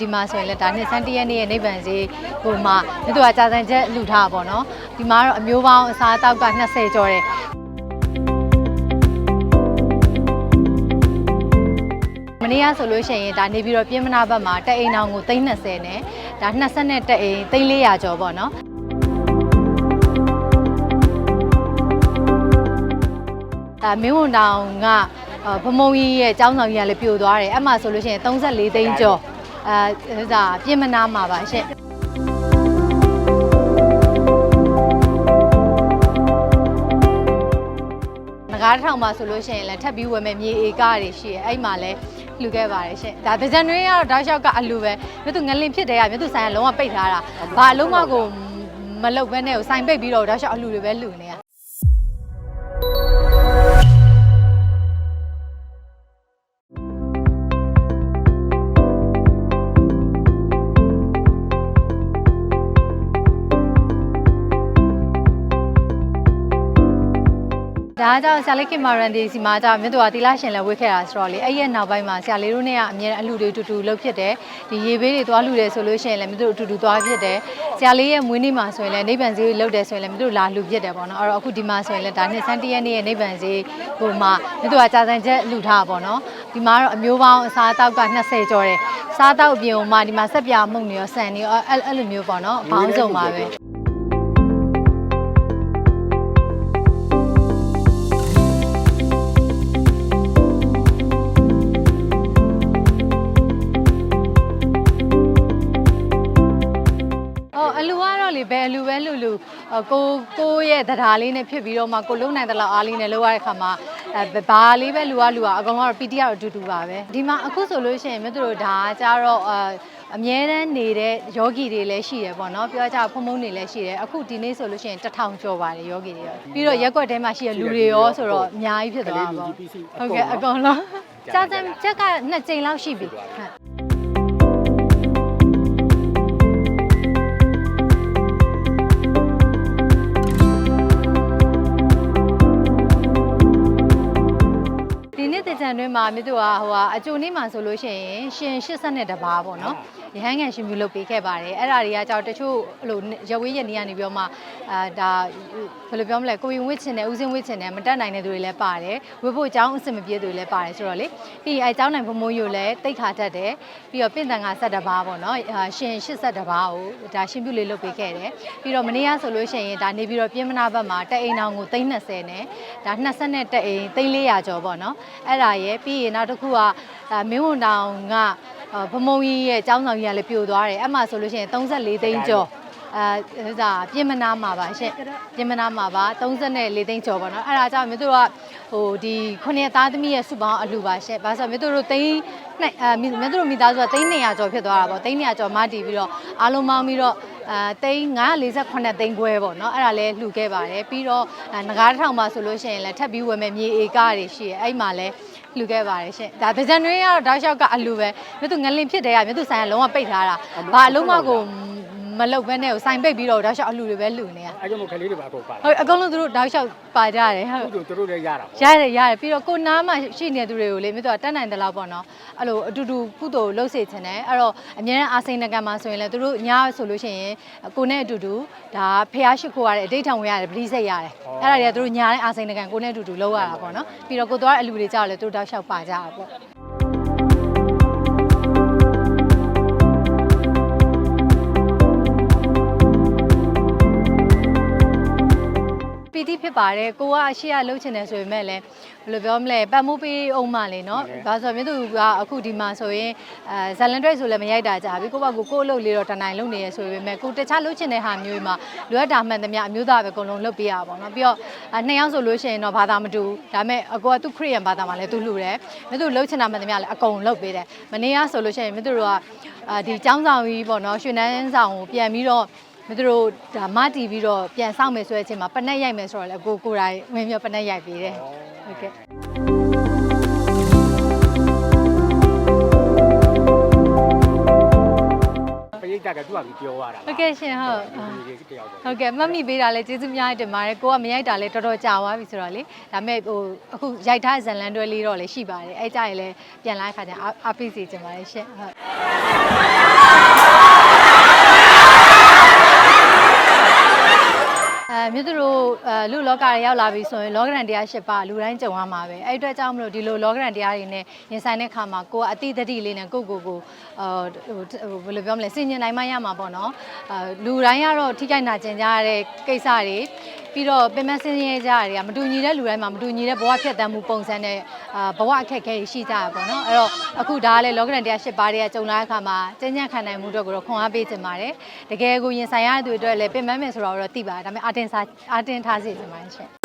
ဒီမှာဆိုရင်လည်းဒါနှစ်ဆန်းတရက်နေ့ရဲ့နိဗ္ဗာန်စီဟိုမှာမြတ်သူကကြာစံချက်လှူထားတာပေါ့နော်ဒီမှာတော့အမျိုးပေါင်းအစားအသောက်က20ကျော်တယ်မနေ့ကဆိုလို့ရှိရင်ဒါနေပြီးတော့ပြင်မနာဘက်မှာတက်အိမ်အောင်ကို330နဲ့ဒါ20နဲ့တက်အိမ်300ကျော်ပေါ့နော်ဒါမင်းဝန်တောင်ကအာဖမုံကြီးရဲ့ចောင်းဆောင်ကြီးကလည်းပြိုသွားတယ်အဲ့မှာဆိုလို့ရှိရင်34သိန်းကျော် အဲဒါပြင်မနာမှာပါရှင့်ငကားတစ်ထောင်မှာဆိုလို့ရှိရင်လည်းထပ်ပြီးဝယ်မယ်မြေဧကတွေရှိတယ်အဲ့မှာလည်းလှူခဲ့ပါတယ်ရှင်ဒါဒဇန်တွင်းကတော့တောက်လျှောက်ကအလူပဲမြတ်သူငလင်ဖြစ်တဲ့ကမြတ်သူဆိုင်ကလုံးဝပိတ်ထားတာဘာအလုံးမကိုမလုတ်ဘဲနဲ့ကိုဆိုင်ပိတ်ပြီးတော့တောက်လျှောက်အလူတွေပဲလှူနေရ ဒါကကြောင့်ဆရာလေးခင်မာရန်ဒီစီမှာကြောင့်မြတ်သူကတီလာရှင်လည်းဝေ့ခဲ့တာဆိုတော့လေအဲ့ရဲ့နောက်ပိုင်းမှာဆရာလေးတို့နဲ့ကအမြဲတမ်းအလူတွေတူတူလှုပ်ဖြစ်တယ်ဒီရေဘေးတွေသွားလှူတယ်ဆိုလို့ရှိရင်လည်းမြတ်သူအတူတူသွားဖြစ်တယ်ဆရာလေးရဲ့မွေးနေ့မှာဆိုရင်လည်းနိဗ္ဗာန်ဈေးလှုပ်တယ်ဆိုရင်လည်းမြတ်သူလာလှူဖြစ်တယ်ပေါ့နော်အဲ့တော့အခုဒီမှာဆိုရင်လည်းဒါနှစ်ဆန်းတရက်နေ့ရဲ့နိဗ္ဗာန်ဈေးဟိုမှာမြတ်သူကကြာစံချက်လှူထားတာပေါ့နော်ဒီမှာတော့အမျိုးပေါင်းအစားအသောက်က20ကျော်တယ်စားတောက်အပြင်ဟိုမှာဒီမှာဆက်ပြာမှုန့်နေရောဆန်နေရောအဲ့အဲ့လိုမျိုးပေါ့နော်ဘောင်းစုံပါပဲ လူကတော့လေဘယ်အလူပဲလူလူအော်ကိုကိုရဲ့တရားလေးနဲ့ဖြစ်ပြီးတော့မှကိုလုံနိုင်တဲ့လောက်အားလေးနဲ့လုပ်ရတဲ့ခါမှာအဲဘာလေးပဲလူကလူကအကောင်ကတော့ PT ကတော့အတူတူပါပဲဒီမှာအခုဆိုလို့ရှိရင်မြတ်တို့ဒါကြတော့အအမြဲတမ်းနေတဲ့ယောဂီတွေလည်းရှိတယ်ပေါ့နော်ပြောကြဖုံဖုံတွေလည်းရှိတယ်အခုဒီနေ့ဆိုလို့ရှိရင်တစ်ထောင်ကျော်ပါတယ်ယောဂီတွေရောပြီးတော့ရက်ွက်ထဲမှာရှိတဲ့လူတွေရောဆိုတော့အများကြီးဖြစ်သွားတာပေါ့ဟုတ်ကဲ့အကောင်လုံးကြာစံချက်ကနှစ်ကြိမ်လောက်ရှိပြီဟုတ် ဒီနေ့တကြံတွင်းမှာမြတို့ကဟိုဟာအကျိုနေ့မှာဆိုလို့ရှိရင်ရှင်80တပါးပေါ့နော်ရဟန်းကန်ရှင်ပြုလုပ်ပေးခဲ့ပါတယ်အဲ့ဒါတွေကကြောင့်တချို့ဟိုရဝေးရနေရနေပြီးတော့မှအာဒါဘယ်လိုပြောမလဲကိုရင်ဝစ်ချင်တယ်ဦးစင်းဝစ်ချင်တယ်မတက်နိုင်တဲ့သူတွေလည်းပါတယ်ဝစ်ဖို့အကြောင်းအဆင်မပြေသူတွေလည်းပါတယ်ဆိုတော့လေပြီးရင်အဲအကြောင်းနိုင်ဖမိုးယူလည်းတိတ်ခါတတ်တယ်ပြီးတော့ပင့်တန်ကဆက်တပါးပေါ့နော်အာရှင်80တပါးကိုဒါရှင်ပြုလေးလုပ်ပေးခဲ့တယ်ပြီးတော့မနေ့ကဆိုလို့ရှိရင်ဒါနေပြီးတော့ပြင်းမနာဘက်မှာတက်အိမ်အောင်ကို330နဲ့ဒါ20နဲ့တက်အိမ်300ကျော်ပေါ့နော်အဲ့ဒါရဲ့ပြီးရင်နောက်တစ်ခုကအာမင်းဝန်တောင်က အာဖမုံကြီးရဲ့ចောင်းဆောင်ကြီးကလည်းပြိုသွားတယ်အဲ့မှာဆိုလို့ရှိရင်34သိန်းကျော်အဲဟိုဒါပြင်မနာမှာပါရှင့်ပြင်မနာမှာပါ34သိန်းကျော်ပေါ့နော်အဲ့ဒါကြောင့်မြို့တို့ကဟိုဒီခုနှစ်သားသမီးရဲ့စုပေါင်းအလှပါရှင့်ဘာလို့ဆိုမြို့တို့သိန်းနှစ်အဲမြို့တို့မိသားစုကသိန်း200ကျော်ဖြစ်သွားတာပေါ့သိန်း200ကျော်မတည်ပြီးတော့အားလုံးပေါင်းပြီးတော့ အဲသိန်း948သိန်းခွဲပေါ့နော်အဲ့ဒါလည်းလှူခဲ့ပါတယ်ပြီးတော့ငကားတစ်ထောင်မှာဆိုလို့ရှိရင်လည်းထပ်ပြီးဝယ်မယ်မြေဧကတွေရှိတယ်အဲ့မှာလည်းလှူခဲ့ပါတယ်ရှင်ဒါဒဇန်တွင်းကတော့တောက်လျှောက်ကအလူပဲမြတ်သူငလင်ဖြစ်တဲ့ကမြတ်သူဆိုင်ကလုံးဝပိတ်ထားတာဘာအလုံးမကို မလုတ်ဘဲနဲ့ကိုဆိုင်ပိတ်ပြီးတော့တောက်လျှောက်အလူတွေပဲလှူနေရအဲ့ကြောင့်မို့ခလေးတွေပါအကုန်ပါဟုတ်အကုန်လုံးသူတို့တောက်လျှောက်ပါကြတယ်ဟုတ်အခုတို့တို့လည်းရတာပေါ့ရတယ်ရတယ်ပြီးတော့ကိုနားမှာရှိနေသူတွေကိုလေမြတ်သူကတတ်နိုင်တယ်လို့ပေါ့နော်အဲ့လိုအတူတူကုသိုလ်လုပ်စေချင်တယ်အဲ့တော့အများအားစိန်နကံမှာဆိုရင်လည်းသူတို့ညဆိုလို့ရှိရင်ကိုနဲ့အတူတူဒါဖះရှိခိုးရတယ်အတိတ်ထောင်ဝင်ရတယ်ပလိစိတ်ရတယ်အဲ့ဒါတွေကသူတို့ညာတဲ့အားစိန်နကံကိုနဲ့အတူတူလုပ်ရတာပေါ့နော်ပြီးတော့ကိုသွားတဲ့အလူတွေကြောက်လေသူတို့တောက်လျှောက်ပါကြတာပေါ့ တီးဖြစ်ပါတယ်ကိုကအရှိရလှုပ်ချင်တယ်ဆိုပေမဲ့လည်းဘယ်လိုပြောမလဲပတ်မှုပေးအောင်မှလေနော်ဘာဆိုမြင်သူကအခုဒီမှာဆိုရင်အဲဇလန်ဒရိတ်ဆိုလည်းမရိုက်တာကြပြီကိုကကိုကိုအလုပ်လေးတော့တနိုင်လုပ်နေရဆိုပေမဲ့ကိုတခြားလှုပ်ချင်တဲ့ဟာမျိုးမှာလိုအပ်တာမှန်သမျှအမျိုးသားပဲအကုန်လုံးလှုပ်ပေးရပါဘောနော်ပြီးတော့နှစ်ယောက်ဆိုလို့ရှိရင်တော့ဘာသာမတူဒါပေမဲ့အကိုကသူခရစ်ယာန်ဘာသာမှာလည်းသူလှူတယ်မြင်သူလှုပ်ချင်တာမှန်သမျှလည်းအကုန်လှုပ်ပေးတယ်မနေ့ကဆိုလို့ရှိရင်မြင်သူတို့ကဒီចောင်းဆောင်ကြီးပေါ့နော်ရွှေနန်းဆောင်ကိုပြန်ပြီးတော့ မတို့တို့ဒါမတီးပြီးတော့ပြန်ဆောင်မယ်ဆိုတဲ့အချိန်မှာပနက်ရိုက်မယ်ဆိုတော့လေကိုကိုယ်တိုင်ဝင်ပြီးတော့ပနက်ရိုက်ပေးတယ်ဟုတ်ကဲ့ပရိရိသတ်ကသူ့ဟာသူပြောရတာပါဟုတ်ကဲ့ရှင်ဟုတ်ဒီဒီတယောက်ပေါ့ဟုတ်ကဲ့မှတ်မိပေးတာလဲကျေးဇူးများတင်ပါတယ်ကိုကမရိုက်တာလဲတော်တော်ကြာသွားပြီဆိုတော့လေဒါပေမဲ့ဟိုအခုရိုက်ထားဇန်လန်တွဲလေးတော့လည်းရှိပါတယ်အဲကြရင်လည်းပြန်လာတဲ့ခါကျရင်အားအားပေးစီခြင်းပါတယ်ရှင်ဟုတ်အဲ မြို့သူတို့အဲလူလောကတွေရောက်လာပြီဆိုရင်လောကရန်တရား၈ပါးလူတိုင်းကြုံရမှာပဲအဲ့အတွက်ကြောင့်မလို့ဒီလိုလောကရန်တရားတွေနဲ့ရင်ဆိုင်တဲ့ခါမှာကိုကအတိတ်တတိလေးနဲ့ကိုကိုကိုအာဟိုဘယ်လိုပြောမလဲစင်ញင်နိုင်မှရမှာပေါ့နော်အာလူတိုင်းကတော့ထိခိုက်နာကျင်ကြရတဲ့ကိစ္စတွေပြီးတော့ပင်မစင်းရဲကြရတွေကမတူညီတဲ့လူတိုင်းမှာမတူညီတဲ့ဘဝဖြတ်တန်းမှုပုံစံနဲ့အာဘဝအခက်အခဲတွေရှိကြရပါတော့အဲ့တော့အခုဒါကလည်းလောကရန်တရား၈ပါးတွေကကြုံလာတဲ့အခါမှာကျဉ်းညံ့ခံနိုင်မှုအတွက်ကိုတော့ခွန်အားပေးခြင်းပါတယ်တကယ်ကိုရင်ဆိုင်ရတဲ့သူတွေအတွက်လည်းပင်မမယ်ဆိုတော့တော့သိပါတယ်ဒါပေမဲ့အတင်စားအတင်ထားစီခြင်းပါတယ်ရှင်